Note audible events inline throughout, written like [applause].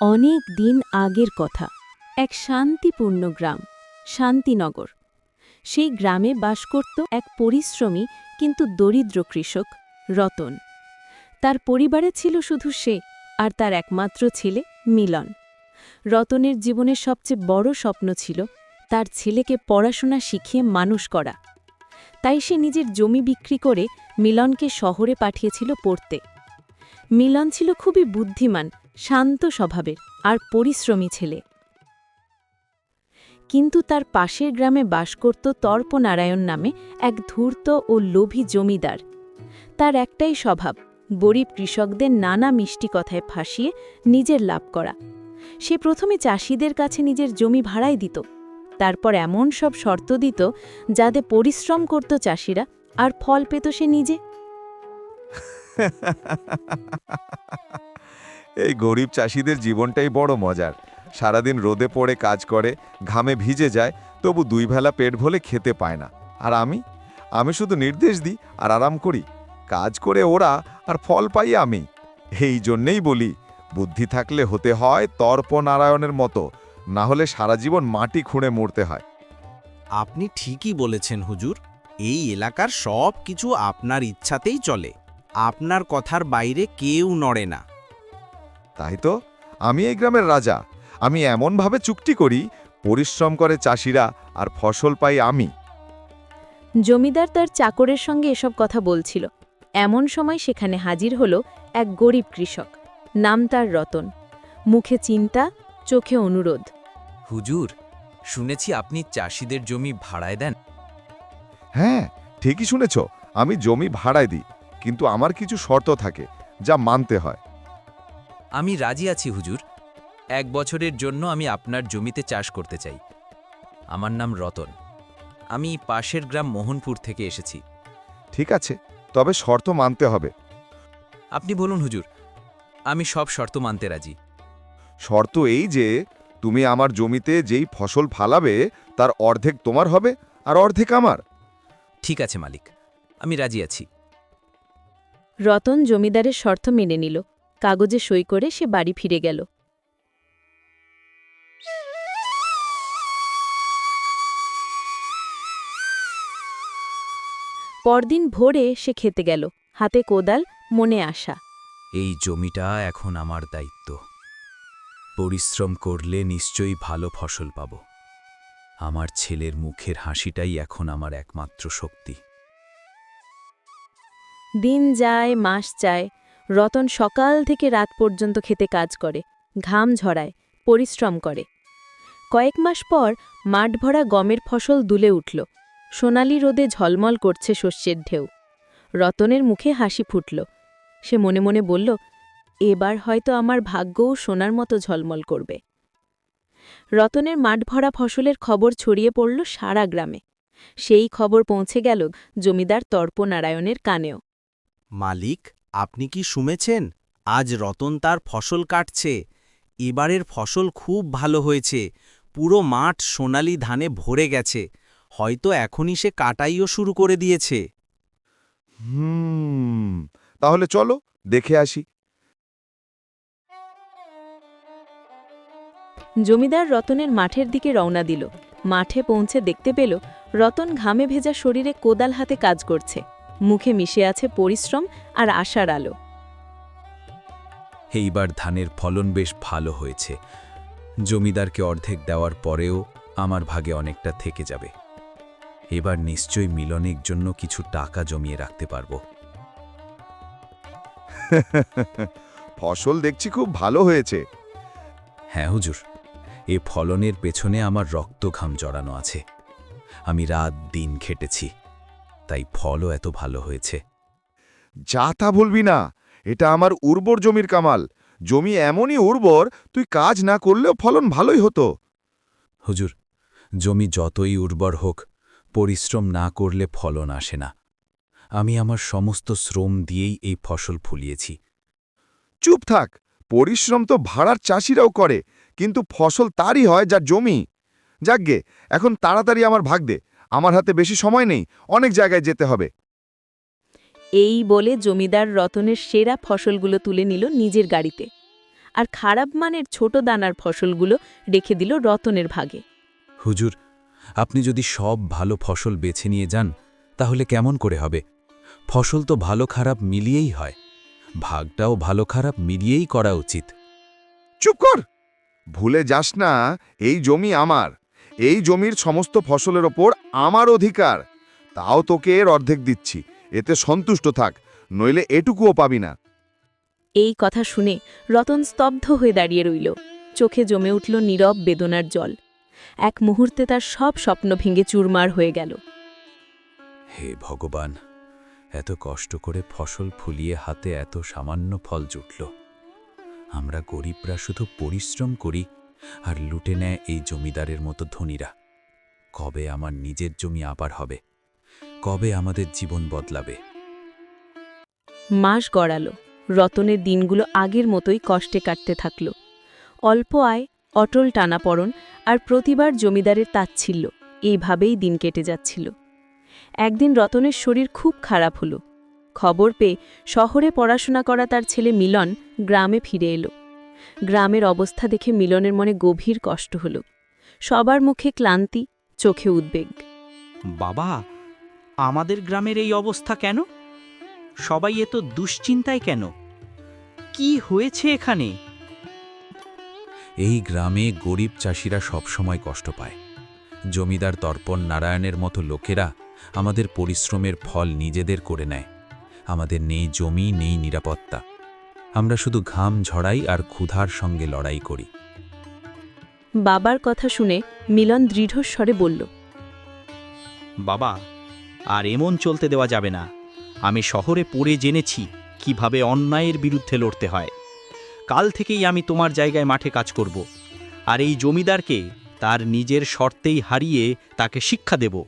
অনেক দিন আগের কথা, এক শান্তিপূর্ণ গ্রাম, শান্তিনগর। সেই গ্রামে বাস করত এক পরিশ্রমী কিন্তু দরিদ্র কৃষক, রতন। তার পরিবারে ছিল শুধু সে আর তার একমাত্র ছেলে, মিলন। রতনের জীবনের সবচেয়ে বড় স্বপ্ন ছিল তার ছেলেকে পড়াশোনা শিখিয়ে মানুষ করা। তাই সে নিজের জমি বিক্রি করে মিলনকে শহরে পাঠিয়েছিল পড়তে। মিলন ছিল খুবই বুদ্ধিমান শান্ত স্বভাবের আর পরিশ্রমী ছেলে। কিন্তু তার পাশের গ্রামে বাস করত তর্পনারায়ণ নামে এক ধূর্ত ও লোভী জমিদার। তার একটাই স্বভাব, গরিব কৃষকদের নানা মিষ্টি কথায় ফাঁসিয়ে নিজের লাভ করা। সে প্রথমে চাষিদের কাছে নিজের জমি ভাড়াই দিত, তারপর এমন সব শর্ত দিত যাতে পরিশ্রম করত চাষিরা আর ফল পেত সে নিজে। [laughs] এই গরিব চাষিদের জীবনটাই বড় মজার। সারাদিন রোদে পড়ে কাজ করে, ঘামে ভিজে যায়, তবু দুই বেলা পেট ভোলে খেতে পায় না। আর আমি? আমি শুধু নির্দেশ দিই আর আরাম করি। কাজ করে ওরা আর ফল পাই আমি। এই জন্যেই বলি, বুদ্ধি থাকলে হতে হয় তর্পনারায়ণের মতো, না হলে সারা জীবন মাটি খুঁড়ে মরতে হয়। আপনি ঠিকই বলেছেন হুজুর। এই এলাকার সব কিছু আপনার ইচ্ছাতেই চলে। আপনার কথার বাইরে কেউ নড়ে না। তাই তো? আমি এই গ্রামের রাজা। আমি এমনভাবে চুক্তি করি পরিশ্রম করে চাষিরা আর ফসল পাই আমি। জমিদার তার চাকরের সঙ্গে এসব কথা বলছিল। এমন সময় সেখানে হাজির হল এক গরিব কৃষক। নাম তার রতন। মুখে চিন্তা চোখে অনুরোধ। হুজুর শুনেছি আপনি চাষিদের জমি ভাড়ায় দেন। হ্যাঁ ঠিকই শুনেছ। আমি জমি ভাড়ায় দিই কিন্তু আমার কিছু শর্ত থাকে যা মানতে হয়। আমি রাজি আছি হুজুর। এক বছরের জন্য আমি আপনার জমিতে চাষ করতে চাই। আমার নাম রতন। আমি পাশের গ্রাম মোহনপুর থেকে এসেছি। ঠিক আছে তবে শর্ত মানতে হবে। আপনি বলুন হুজুর আমি সব শর্ত মানতে রাজি। শর্ত এই যে তুমি আমার জমিতে যেই ফসল ফালাবে তার অর্ধেক তোমার হবে আর অর্ধেক আমার। ঠিক আছে মালিক। আমি রাজি আছি। রতন জমিদারের শর্ত মেনে নিল। কাগজে সই করে সে বাড়ি ফিরে গেল। পরদিন ভোরে সে খেতে গেল। হাতে কোদাল মনে আসা এই জমিটা এখন আমার দায়িত্ব। পরিশ্রম করলে নিশ্চয়ই ভালো ফসল পাব। আমার ছেলের মুখের হাসিটাই এখন আমার একমাত্র শক্তি। দিন যায় মাস যায় রতন সকাল থেকে রাত পর্যন্ত খেতে কাজ করে, ঘাম ঝরায়, পরিশ্রম করে। কয়েক মাস পর মাঠ ভরা গমের ফসল দুলে উঠল। সোনালি রোদে ঝলমল করছে শস্যের ঢেউ। রতনের মুখে হাসি ফুটল। সে মনে মনে বলল, এবার হয়তো আমার ভাগ্যও সোনার মতো ঝলমল করবে। রতনের মাঠ ভরা ফসলের খবর ছড়িয়ে পড়ল সারা গ্রামে। সেই খবর পৌঁছে গেল জমিদার তর্পনারায়ণের কানেও। মালিক আপনি কি শুনেছেন আজ রতন তার ফসল কাটছে। এবারের ফসল খুব ভালো হয়েছে। পুরো মাঠ সোনালি ধানে ভরে গেছে। হয়তো এখনই সে কাটাইও শুরু করে দিয়েছে। হুম তাহলে চলো দেখে আসি। জমিদার রতনের মাঠের দিকে রওনা দিল। মাঠে পৌঁছে দেখতে পেল রতন ঘামে ভেজা শরীরে কোদাল হাতে কাজ করছে। মুখে মিশে আছে পরিশ্রম আর আশার আলো। এইবার ধানের ফলন বেশ ভালো হয়েছে। জমিদারকে অর্ধেক দেওয়ার পরেও আমার ভাগে অনেকটা থেকে যাবে। এবার নিশ্চয়ই মিলনের জন্য কিছু টাকা জমিয়ে রাখতে পারব। [laughs] ফসল দেখছি খুব ভালো হয়েছে। হ্যাঁ হুজুর। এ ফলনের পেছনে আমার রক্ত ঘাম জড়ানো আছে। আমি রাত দিন খেটেছি। তাই ফলও এত ভালো হয়েছে। যা তা বলবি না এটা আমার উর্বর জমির কামাল। জমি এমনই উর্বর তুই কাজ না করলেও ফলন ভালোই হতো। হুজুর জমি যতই উর্বর হোক পরিশ্রম না করলে ফলন আসে না। আমি আমার সমস্ত শ্রম দিয়েই এই ফসল ফুলিয়েছি। চুপ থাক পরিশ্রম তো ভাড়ার চাষিরাও করে কিন্তু ফসল তারই হয় যার জমি। যাকগে এখন তাড়াতাড়ি আমার ভাগ দে। আমার হাতে বেশি সময় নেই অনেক জায়গায় যেতে হবে। এই বলে জমিদার রতনের সেরা ফসলগুলো তুলে নিল নিজের গাড়িতে। আর খারাপ মানের ছোট দানার ফসলগুলো রেখে দিল রতনের ভাগে। হুজুর আপনি যদি সব ভালো ফসল বেছে নিয়ে যান তাহলে কেমন করে হবে? ফসল তো ভালো খারাপ মিলিয়েই হয়। ভাগটাও ভালো খারাপ মিলিয়েই করা উচিত। চুপ কর! ভুলে যাস না এই জমি আমার। এই জমির সমস্ত ফসলের ওপর আমার অধিকার। তাও তোকে এর অর্ধেক দিচ্ছি। এতে সন্তুষ্ট থাক নইলে এটুকুও পাবি না। এই কথা শুনে রতন স্তব্ধ হয়ে দাঁড়িয়ে রইল। চোখে জমে উঠল নীরব বেদনার জল। এক মুহূর্তে তার সব স্বপ্ন ভেঙে চুরমার হয়ে গেল। হে ভগবান এত কষ্ট করে ফসল ফুলিয়ে হাতে এত সামান্য ফল জুটল। আমরা গরিবরা শুধু পরিশ্রম করি আর লুটে নেয় এই জমিদারের মতো ধনীরা। কবে আমার নিজের জমি আবার হবে? কবে আমাদের জীবন বদলাবে? মাস গড়াল। রতনের দিনগুলো আগের মতোই কষ্টে কাটতে থাকল। অল্প আয়, অটল টানাপড়ন আর প্রতিবার জমিদারের তাচ্ছিল্য, এইভাবেই দিন কেটে যাচ্ছিল। একদিন রতনের শরীর খুব খারাপ হলো। খবর পেয়ে শহরে পড়াশোনা করা তার ছেলে মিলন গ্রামে ফিরে এলো। গ্রামের অবস্থা দেখে মিলনের মনে গভীর কষ্ট হল। সবার মুখে ক্লান্তি চোখে উদ্বেগ। বাবা আমাদের গ্রামের এই অবস্থা কেন? সবাই এত দুশ্চিন্তায় কেন? কি হয়েছে এখানে? এই গ্রামে গরিব চাষিরা সবসময় কষ্ট পায়। জমিদার তর্পণ নারায়ণের মতো লোকেরা আমাদের পরিশ্রমের ফল নিজেদের করে নেয়। আমাদের নেই জমি নেই নিরাপত্তা। আমরা শুধু ঘাম ঝড়াই আর ক্ষুধার সঙ্গে লড়াই করি। বাবার কথা শুনে মিলন দৃঢ়স্বরে বলল বাবা আর এমন চলতে দেওয়া যাবে না। আমি শহরে পড়ে জেনেছি কীভাবে অন্যায়ের বিরুদ্ধে লড়তে হয়। কাল থেকেই আমি তোমার জায়গায় মাঠে কাজ করব। আর এই জমিদারকে তার নিজের শর্তেই হারিয়ে তাকে শিক্ষা দেব।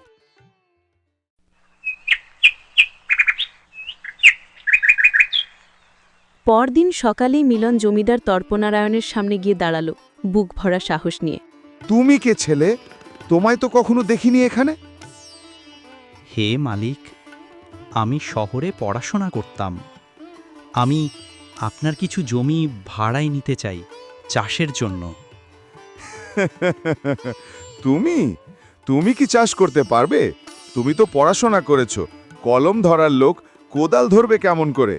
পরদিন সকালেই মিলন জমিদার তর্পনারায়ণের সামনে গিয়ে দাঁড়াল বুক ভরা সাহস নিয়ে। তুমি কে ছেলে? তোমায় তো কখনো দেখিনি এখানে? হে মালিক আমি শহরে পড়াশোনা করতাম। আমি আপনার কিছু জমি ভাড়ায় নিতে চাই চাষের জন্য। [laughs] তুমি? তুমি কি চাষ করতে পারবে? তুমি তো পড়াশোনা করেছ কলম ধরার লোক কোদাল ধরবে কেমন করে?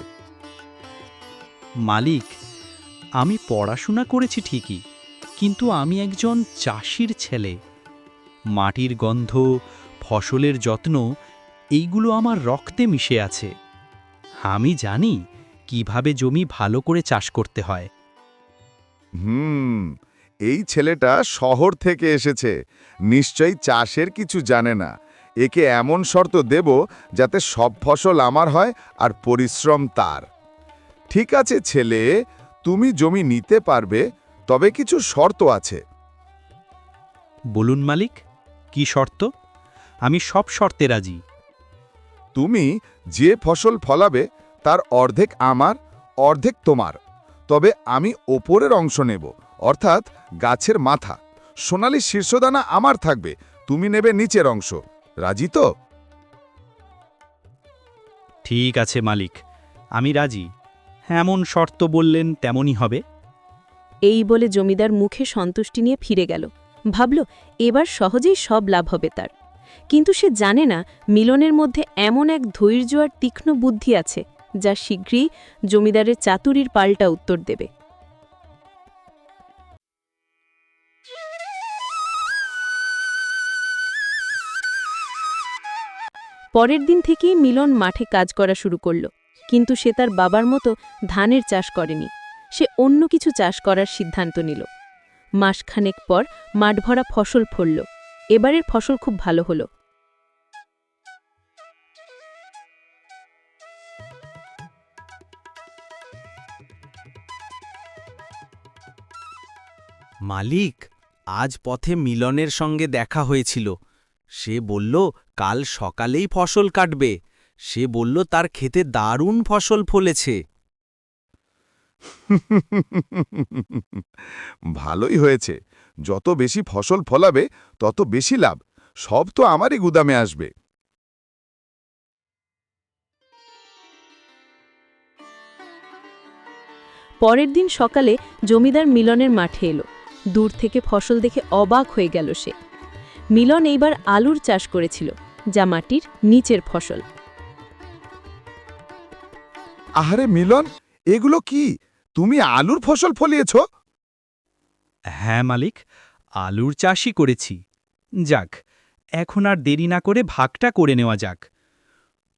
মালিক, আমি পড়াশোনা করেছি ঠিকই, কিন্তু আমি একজন চাষির ছেলে। মাটির গন্ধ, ফসলের যত্ন, এইগুলো আমার রক্তে মিশে আছে। আমি জানি কীভাবে জমি ভালো করে চাষ করতে হয়। হুম, এই ছেলেটা শহর থেকে এসেছে। নিশ্চয়ই চাষের কিছু জানে না। একে এমন শর্ত দেব যাতে সব ফসল আমার হয় আর পরিশ্রম তার। ঠিক আছে ছেলে তুমি জমি নিতে পারবে তবে কিছু শর্ত আছে। বলুন মালিক কি শর্ত? আমি সব শর্তে রাজি। তুমি যে ফসল ফলাবে তার অর্ধেক আমার অর্ধেক তোমার। তবে আমি ওপরের অংশ নেব অর্থাৎ গাছের মাথা। সোনালি শীর্ষদানা আমার থাকবে তুমি নেবে নিচের অংশ। রাজি তো? ঠিক আছে মালিক আমি রাজি। এমন শর্ত বললেন, তেমনই হবে। এই বলে জমিদার মুখে সন্তুষ্টি নিয়ে ফিরে গেল। ভাবল, এবার সহজেই সব লাভ হবে তার। কিন্তু সে জানে না, মিলনের মধ্যে এমন এক ধৈর্য আর তীক্ষ্ণ বুদ্ধি আছে, যা শীঘ্রই জমিদারের চাতুরির পাল্টা উত্তর দেবে। পরের দিন থেকেই মিলন মাঠে কাজ করা শুরু করল। কিন্তু সে তার বাবার মতো ধানের চাষ করেনি। সে অন্য কিছু চাষ করার সিদ্ধান্ত নিল। মাসখানেক পর মাঠভরা ফসল ফলল। এবারের ফসল খুব ভালো হলো। মালিক, আজ পথে মিলনের সঙ্গে দেখা হয়েছিল। সে বলল, কাল সকালেই ফসল কাটবে। সে বলল তার খেতে দারুণ ফসল ফলেছে। [laughs] ভালোই হয়েছে। যত বেশি ফসল ফলাবে তত বেশি লাভ। সব তো আমারই গুদামে আসবে। পরের দিন সকালে জমিদার মিলনের মাঠে এলো। দূর থেকে ফসল দেখে অবাক হয়ে গেল সে। মিলন এইবার আলুর চাষ করেছিল যা মাটির নিচের ফসল। আহারে মিলন এগুলো কি? তুমি আলুর ফসল ফলিয়েছ? হ্যাঁ মালিক আলুর চাষই করেছি। যাক এখন আর দেরি না করে ভাগটা করে নেওয়া যাক।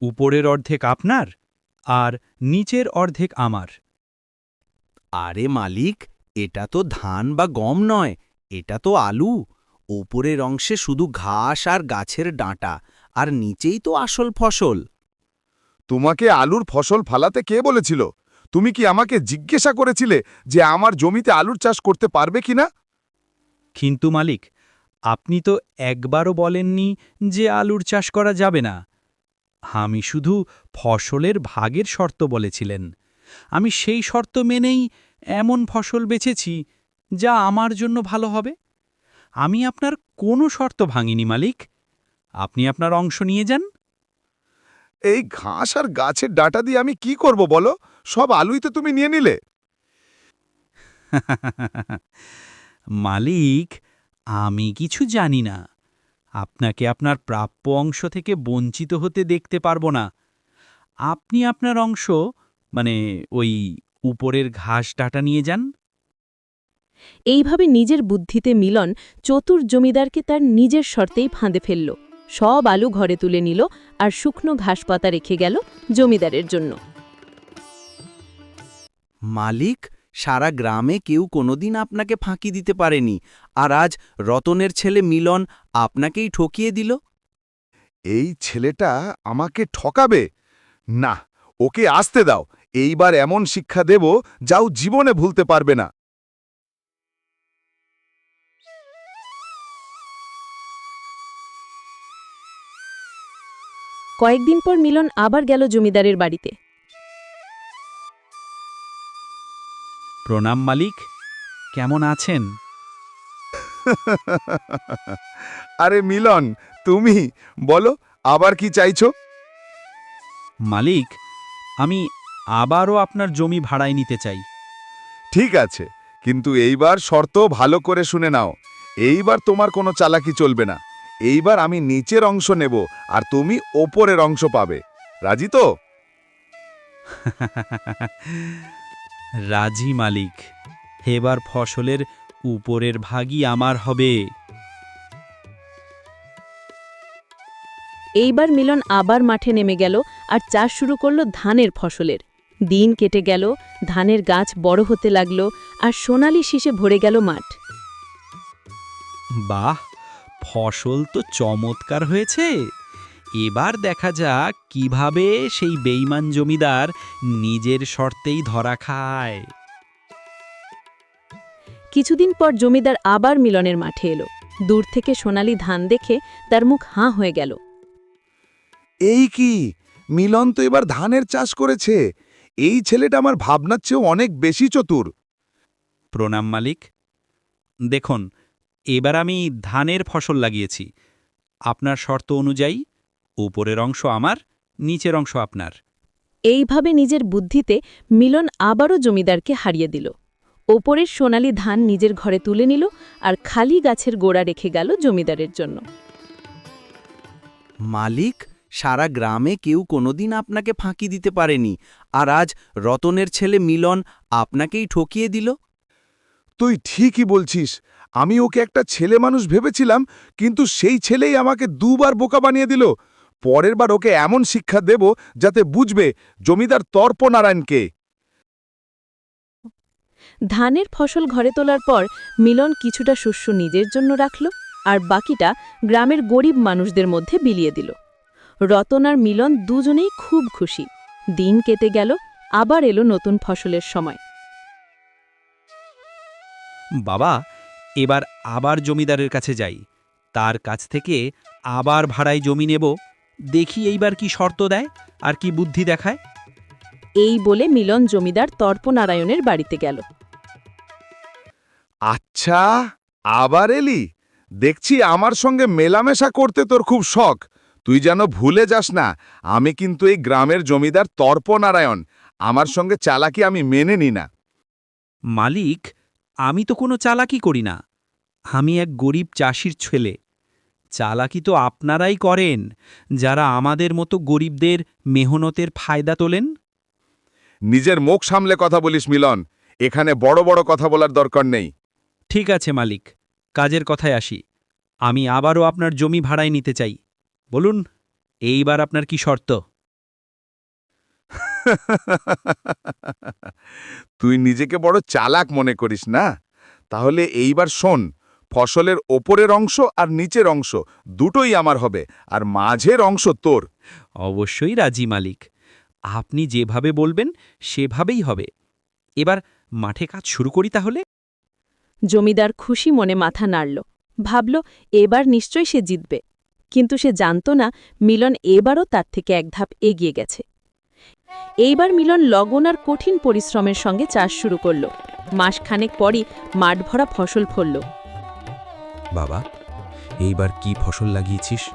উপরের অর্ধেক আপনার আর নিচের অর্ধেক আমার। আরে মালিক এটা তো ধান বা গম নয় এটা তো আলু। ওপরের অংশে শুধু ঘাস আর গাছের ডাঁটা আর নিচেই তো আসল ফসল। তোমাকে আলুর ফসল ফালাতে কে বলেছিল? তুমি কি আমাকে জিজ্ঞাসা করেছিলে যে আমার জমিতে আলুর চাষ করতে পারবে কিনা কিন্তু মালিক, আপনি তো একবারও বলেননি যে আলুর চাষ করা যাবে না। আমি শুধু ফসলের ভাগের শর্ত বলেছিলেন। আমি সেই শর্ত মেনেই এমন ফসল বেছেছি যা আমার জন্য ভালো হবে। আমি আপনার কোনো শর্ত ভাঙিনি, মালিক। আপনি আপনার অংশ নিয়ে যান। এই ঘাস আর গাছের ডাটা দিয়ে আমি কি করব বলো? সব আলুই তো তুমি নিয়ে নিলে। [laughs] মালিক আমি কিছু জানি না। আপনাকে আপনার প্রাপ্য অংশ থেকে বঞ্চিত হতে দেখতে পারব না। আপনি আপনার অংশ মানে ওই উপরের ঘাস ডাটা নিয়ে যান। এইভাবে নিজের বুদ্ধিতে মিলন চতুর জমিদারকে তার নিজের শর্তেই ফাঁদে ফেলল। সব আলু ঘরে তুলে নিল আর শুকনো ঘাসপাতা রেখে গেল জমিদারের জন্য। মালিক সারা গ্রামে কেউ কোনোদিন আপনাকে ফাঁকি দিতে পারেনি আর আজ রতনের ছেলে মিলন আপনাকেই ঠকিয়ে দিল। এই ছেলেটা আমাকে ঠকাবে? না ওকে আসতে দাও এইবার এমন শিক্ষা দেব যাও জীবনে ভুলতে পারবে না। কয়েকদিন পর মিলন আবার গেল জমিদারের বাড়িতে। প্রণাম মালিক কেমন আছেন? [laughs] আরে মিলন তুমি বলো আবার কি চাইছো? মালিক আমি আবারও আপনার জমি ভাড়ায় নিতে চাই। ঠিক আছে কিন্তু এইবার শর্ত ভালো করে শুনে নাও। এইবার তোমার কোনো চালাকি চলবে না। এইবার আমি নিচের অংশ নেব আর তুমি ওপরের অংশ পাবে। রাজি তো? [laughs] রাজি মালিক। এবার ফসলের উপরের ভাগই আমার হবে। এইবার মিলন আবার মাঠে নেমে গেল আর চাষ শুরু করল ধানের ফসলের। দিন কেটে গেল ধানের গাছ বড় হতে লাগল আর সোনালি শীষে ভরে গেল মাঠ। বাহ! ফসল তো চমৎকার হয়েছে। এবার দেখা যাক কীভাবে সেই বেইমান জমিদার নিজের শর্তেই ধরা খায়। কিছুদিন পর জমিদার আবার মিলনের মাঠে এলো। দূর থেকে সোনালি ধান দেখে তার মুখ হাঁ হয়ে গেল। এই কি? মিলন তো এবার ধানের চাষ করেছে। এই ছেলেটা আমার ভাবনার চেয়েও অনেক বেশি চতুর। প্রণাম মালিক। দেখুন এবার আমি ধানের ফসল লাগিয়েছি। আপনার শর্ত অনুযায়ী উপরের অংশ আমার নিচের অংশ আপনার। এইভাবে নিজের বুদ্ধিতে মিলন আবারও জমিদারকে হারিয়ে দিল। ওপরের সোনালি ধান নিজের ঘরে তুলে নিল আর খালি গাছের গোড়া রেখে গেল জমিদারের জন্য। মালিক সারা গ্রামে কেউ কোনোদিন আপনাকে ফাঁকি দিতে পারেনি আর আজ রতনের ছেলে মিলন আপনাকেই ঠকিয়ে দিল। তুই ঠিকই বলছিস আমি ওকে একটা ছেলে মানুষ ভেবেছিলাম কিন্তু সেই ছেলেই আমাকে দুবার বোকা বানিয়ে দিল। পরের বার ওকে এমন শিক্ষা দেব যাতে বুঝবে জমিদার তর্পনারায়ণকে। ধানের ফসল ঘরে তোলার পর মিলন কিছুটা শস্য নিজের জন্য রাখল আর বাকিটা গ্রামের গরিব মানুষদের মধ্যে বিলিয়ে দিল। রতন আর মিলন দুজনেই খুব খুশি। দিন কেটে গেল আবার এলো নতুন ফসলের সময়। বাবা এবার আবার জমিদারের কাছে যাই। তার কাছ থেকে আবার ভাড়ায় জমি নেব। দেখি এইবার কি শর্ত দেয় আর কি বুদ্ধি দেখায়। এই বলে মিলন জমিদার তর্পনারায়ণের বাড়িতে গেল। আচ্ছা আবার এলি? দেখছি আমার সঙ্গে মেলামেশা করতে তোর খুব শখ। তুই যেন ভুলে যাস না আমি কিন্তু এই গ্রামের জমিদার তর্পনারায়ণ। আমার সঙ্গে চালাকি আমি মেনে নি না। মালিক আমি তো কোনো চালাকি করি না। আমি এক গরিব চাষির ছেলে। চালাকি তো আপনারাই করেন যারা আমাদের মতো গরিবদের মেহনতের ফায়দা তোলেন। নিজের মুখ সামলে কথা বলিস মিলন। এখানে বড় বড় কথা বলার দরকার নেই। ঠিক আছে মালিক। কাজের কথায় আসি। আমি আবারও আপনার জমি ভাড়ায় নিতে চাই। বলুন এইবার আপনার কি শর্ত? তুই নিজেকে বড় চালাক মনে করিস না? তাহলে এইবার শোন ফসলের ওপরের অংশ আর নিচের অংশ দুটোই আমার হবে আর মাঝের অংশ তোর। অবশ্যই রাজি মালিক। আপনি যেভাবে বলবেন সেভাবেই হবে। এবার মাঠে কাজ শুরু করি তাহলে? জমিদার খুশি মনে মাথা নাড়ল। ভাবল এবার নিশ্চয় সে জিতবে। কিন্তু সে জানত না মিলন এবারও তার থেকে এক ধাপ এগিয়ে গেছে। এইবার মিলন লগন আর কঠিন পরিশ্রমের সঙ্গে চাষ শুরু করল। মাসখানেক পরই মাঠ ভরা ফসল ফলল। বাবা এইবার কি ফসল লাগিয়েছিস?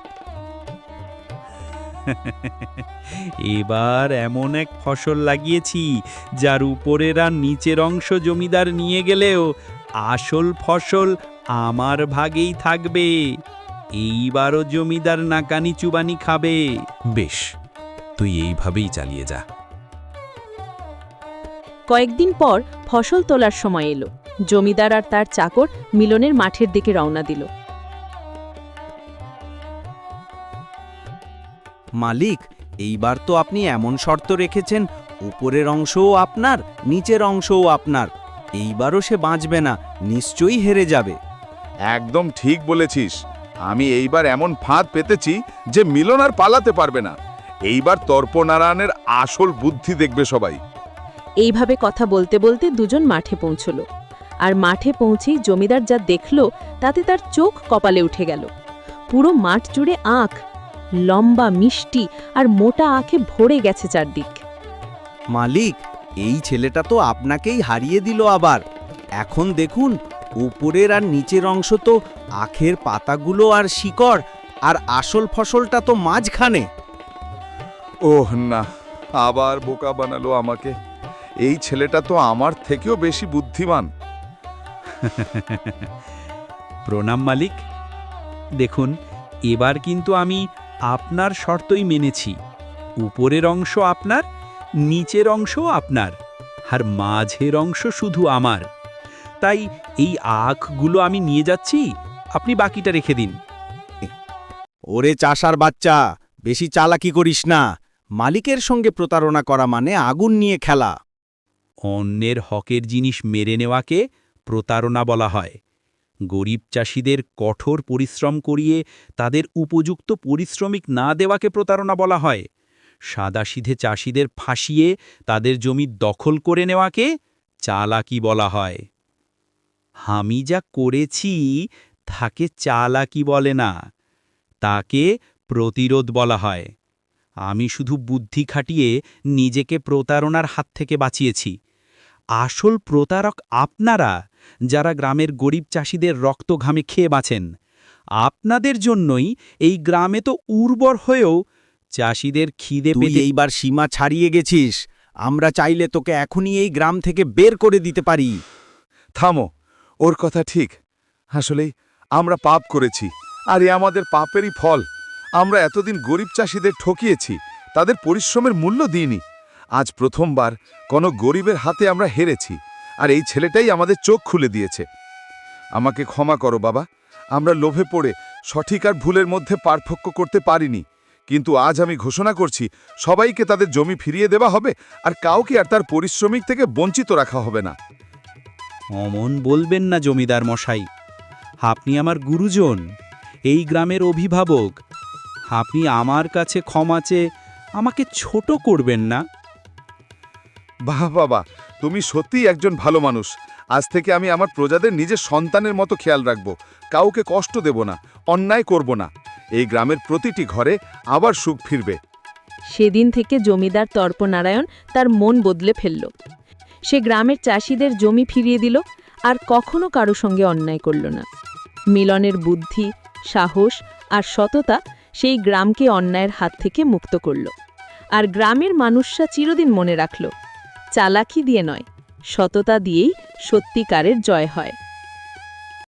এবার এমন এক ফসল লাগিয়েছি যার উপরের আর নিচের অংশ জমিদার নিয়ে গেলেও আসল ফসল আমার ভাগেই থাকবে। এইবারও জমিদার নাকানি চুবানি খাবে। বেশ তুই এইভাবেই চালিয়ে যা। কয়েকদিন পর ফসল তোলার সময় এলো। জমিদার আর তার চাকর মিলনের মাঠের দিকে রওনা দিল। মালিক এইবার তো আপনি এমন শর্ত রেখেছেন উপরের অংশও আপনার নিচের অংশও আপনার। এইবারও সে বাঁচবে না নিশ্চয়ই হেরে যাবে। একদম ঠিক বলেছিস। আমি এইবার এমন ফাঁদ পেতেছি যে মিলন আর পালাতে পারবে না। এইবার তর্পনারায়ণের আসল বুদ্ধি দেখবে সবাই। এইভাবে কথা বলতে বলতে দুজন মাঠে পৌঁছল। আর মাঠে পৌঁছেই জমিদার যা দেখল তাতে তার চোখ কপালে উঠে গেল। পুরো মাঠ জুড়ে আঁখ লম্বা মিষ্টি আর মোটা আঁখে ভরে গেছে চারদিক। মালিক এই ছেলেটা তো আপনাকেই হারিয়ে দিল আবার। এখন দেখুন উপরের আর নিচের অংশ তো আখের পাতাগুলো আর শিকড় আর আসল ফসলটা তো মাঝখানে। ওহ না আবার বোকা বানালো আমাকে। এই ছেলেটা তো আমার থেকেও বেশি বুদ্ধিমান। [laughs] প্রণাম মালিক। দেখুন এবার কিন্তু আমি আপনার শর্তই মেনেছি। উপরের অংশ আপনার নিচের অংশও আপনার আর মাঝের অংশ শুধু আমার। তাই এই আখগুলো আমি নিয়ে যাচ্ছি আপনি বাকিটা রেখে দিন। ওরে চাষার বাচ্চা বেশি চালাকি করিস না। মালিকের সঙ্গে প্রতারণা করা মানে আগুন নিয়ে খেলা। অন্যের হকের জিনিস মেরে নেওয়াকে প্রতারণা বলা হয়। গরিব চাষিদের কঠোর পরিশ্রম করিয়ে তাদের উপযুক্ত পরিশ্রমিক না দেওয়াকে প্রতারণা বলা হয়। সাদাসিধে চাষিদের ফাঁসিয়ে তাদের জমি দখল করে নেওয়াকে চালাকি বলা হয়। আমি যা করেছি, তাকে চালাকি বলে না, তাকে প্রতিরোধ বলা হয়। আমি শুধু বুদ্ধি খাটিয়ে নিজেকে প্রতারণার হাত থেকে বাঁচিয়েছি। আসল প্রতারক আপনারা যারা গ্রামের গরিব চাষিদের রক্ত ঘামে খেয়ে বাঁচেন। আপনাদের জন্যই এই গ্রামে তো উর্বর হয়েও চাষিদের খিদে পেতে এইবার সীমা ছাড়িয়ে গেছিস। আমরা চাইলে তোকে এখনই এই গ্রাম থেকে বের করে দিতে পারি। থামো ওর কথা ঠিক। আসলেই আমরা পাপ করেছি আর এ আমাদের পাপেরই ফল। আমরা এতদিন গরিব চাষিদের ঠকিয়েছি, তাদের পরিশ্রমের মূল্য দিইনি। আজ প্রথমবার কোনো গরিবের হাতে আমরা হেরেছি, আর এই ছেলেটাই আমাদের চোখ খুলে দিয়েছে। আমাকে ক্ষমা করো বাবা, আমরা লোভে পড়ে সঠিক আর ভুলের মধ্যে পার্থক্য করতে পারিনি, কিন্তু আজ আমি ঘোষণা করছি, সবাইকে তাদের জমি ফিরিয়ে দেওয়া হবে, আর কাউকে আর তার পরিশ্রমিক থেকে বঞ্চিত রাখা হবে না। অমন বলবেন না জমিদার মশাই, আপনি আমার গুরুজন, এই গ্রামের অভিভাবক আপনি আমার কাছে ক্ষমা চেয়ে আমাকে ছোট করবেন না। বাহ বাবা তুমি সত্যিই একজন ভালো মানুষ। আজ থেকে আমি আমার প্রজাদের নিজের সন্তানের মতো খেয়াল রাখব। কাউকে কষ্ট দেব না অন্যায় করব না। এই গ্রামের প্রতিটি ঘরে আবার সুখ ফিরবে। সেদিন থেকে জমিদার তর্পনারায়ণ তার মন বদলে ফেলল। সে গ্রামের চাষিদের জমি ফিরিয়ে দিল আর কখনো কারও সঙ্গে অন্যায় করল না। মিলনের বুদ্ধি সাহস আর সততা সেই গ্রামকে অন্যায়ের হাত থেকে মুক্ত করল। আর গ্রামের মানুষরা চিরদিন মনে রাখল, চালাকি দিয়ে নয়, সততা দিয়েই সত্যিকারের জয় হয়।